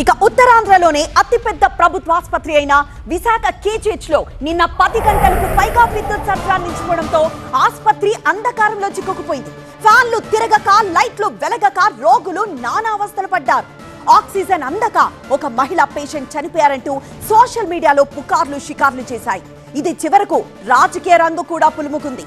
ఇక ఉత్తరాంధ్రలోనే అతిపెద్ద ప్రభుత్వ ఆసుపత్రి అయిన విశాఖ కేజీహెచ్లో నిన్న పది గంటలకు పైగా విద్యుత్ సరఫరా నిలిచిపోవడంతో ఆసుపత్రి అంధకారంలో చిక్కుకుపోయింది. ఫ్యాన్లు తిరగక లైట్లు వెలగక రోగులు నానా అవస్థలు పడ్డారు. ఆక్సిజన్ అందక ఒక మహిళా పేషెంట్ చనిపోయారంటూ సోషల్ మీడియాలో పుకార్లు షికార్లు చేశాయి. ఇది చివరకు రాజకీయ రంగు కూడా పులుముకుంది.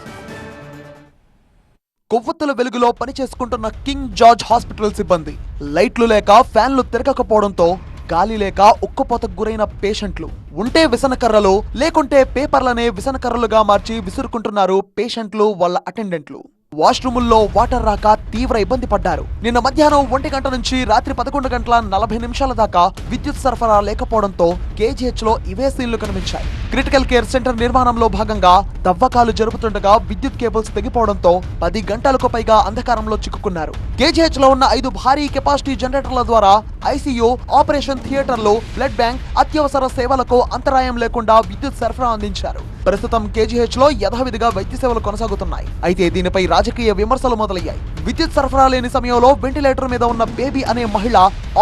కొవ్వొత్తుల వెలుగులో పనిచేసుకుంటున్న కింగ్ జార్జ్ హాస్పిటల్ సిబ్బంది. లైట్లు లేక ఫ్యాన్లు తిరగకపోవడంతో గాలి లేక ఉక్కపోతకు గురైన పేషెంట్లు. ఉంటే విసనకర్రలు లేకుంటే పేపర్లనే విసనకర్రలుగా మార్చి విసురుకుంటున్నారు పేషెంట్లు వాళ్ళ అటెండెంట్లు. వాష్రూముల్లో వాటర్ రాక తీవ్ర ఇబ్బంది పడ్డారు. నిన్న మధ్యాహ్నం ఒంటి గంట నుంచి రాత్రి పదకొండు గంటల నలభై నిమిషాల దాకా విద్యుత్ సరఫరా లేకపోవడంతో కేజీహెచ్లో ఇవే సీన్లు కనిపించాయి. క్రిటికల్ కేర్ సెంటర్ నిర్మాణంలో భాగంగా తవ్వకాలు జరుపుతుండగా విద్యుత్ కేబుల్స్ తెగిపోవడంతో పది గంటలకు పైగా అంధకారంలో చిక్కుకున్నారు. కేజీహెచ్లో ఉన్న ఐదు భారీ కెపాసిటీ జనరేటర్ల ద్వారా ఐసీయూ ఆపరేషన్ థియేటర్లు బ్లడ్ బ్యాంక్ అత్యవసర సేవలకు అంతరాయం లేకుండా విద్యుత్ సరఫరా అందించారు. ప్రస్తుతం కేజీహెచ్లో యథావిధిగా వైద్య సేవలు కొనసాగుతున్నాయి. అయితే దీనిపై రాజకీయ విమర్శలు మొదలయ్యాయి. విద్యుత్ సరఫరా లేని సమయంలో వెంటిలేటర్ మీద ఉన్న బేబీ అనే మహిళ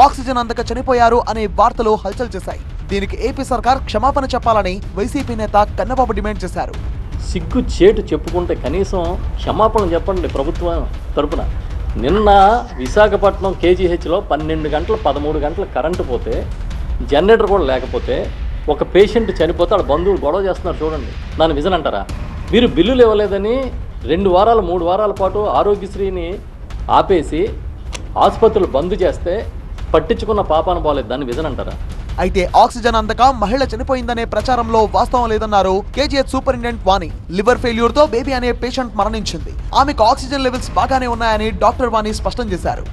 ఆక్సిజన్ అందక చనిపోయారు అనే వార్తలు హల్చల్ చేశాయి. దీనికి ఏపీ సర్కార్ క్షమాపణ చెప్పాలని వైసీపీ నేత కన్నబాబు డిమాండ్ చేశారు. సిగ్గు చేటు చెప్పుకుంటే కనీసం క్షమాపణ చెప్పండి ప్రభుత్వం తరపున. నిన్న విశాఖపట్నం కేజీహెచ్లో పన్నెండు గంటలు పదమూడు గంటలు కరెంటు పోతే జనరేటర్ కూడా లేకపోతే ఒక పేషెంట్ చనిపోతే వాళ్ళ బంధువులు గొడవ చేస్తున్నారు చూడండి. దాని విజన్ అంటారా? మీరు బిల్లులు ఇవ్వలేదని రెండు వారాలు మూడు వారాల పాటు ఆరోగ్యశ్రీని ఆపేసి ఆసుపత్రులు బంద్ చేస్తే పట్టించుకున్న పాపాన బాలేదు. దాన్ని విజన్ అంటారా? అయితే ఆక్సిజన్ అందక మహిళ చనిపోయిందనే ప్రచారంలో వాస్తవం లేదన్నారు కేజీహెచ్ సూపరింటెండెంట్ వాణి. లివర్ ఫెయిల్యూర్తో బేబీ అనే పేషెంట్ మరణించింది. ఆమెకు ఆక్సిజన్ లెవెల్స్ బాగానే ఉన్నాయని డాక్టర్ వాణి స్పష్టం చేశారు.